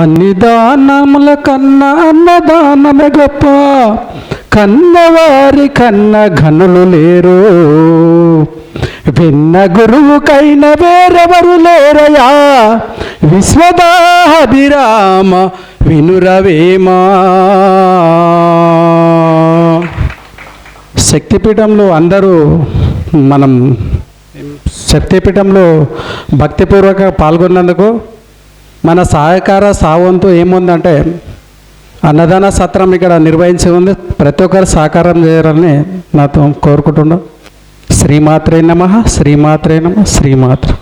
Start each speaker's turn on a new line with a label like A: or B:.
A: అన్ని దానముల కన్నా అన్నదానమే గొప్ప. కన్నవారి కన్న ఘనులు లేరు. విన్న గురువుకైన వేరెవరు లేరయా? విశ్వదాభిరామ వినురవేమా? శక్తిపీఠంలో అందరూ మనం శక్తిపీఠంలో భక్తిపూర్వక పాల్గొన్నందుకు మన సహకార సావంతు ఏముందంటే అన్నదాన సత్రం ఇక్కడ నిర్వహించి ఉంది. ప్రతి ఒక్కరు సహకారం చేయాలని నాతో కోరుకుంటున్నాం. శ్రీమాత్రే నమ శ్రీమాత్రే నమ శ్రీమాత్ర.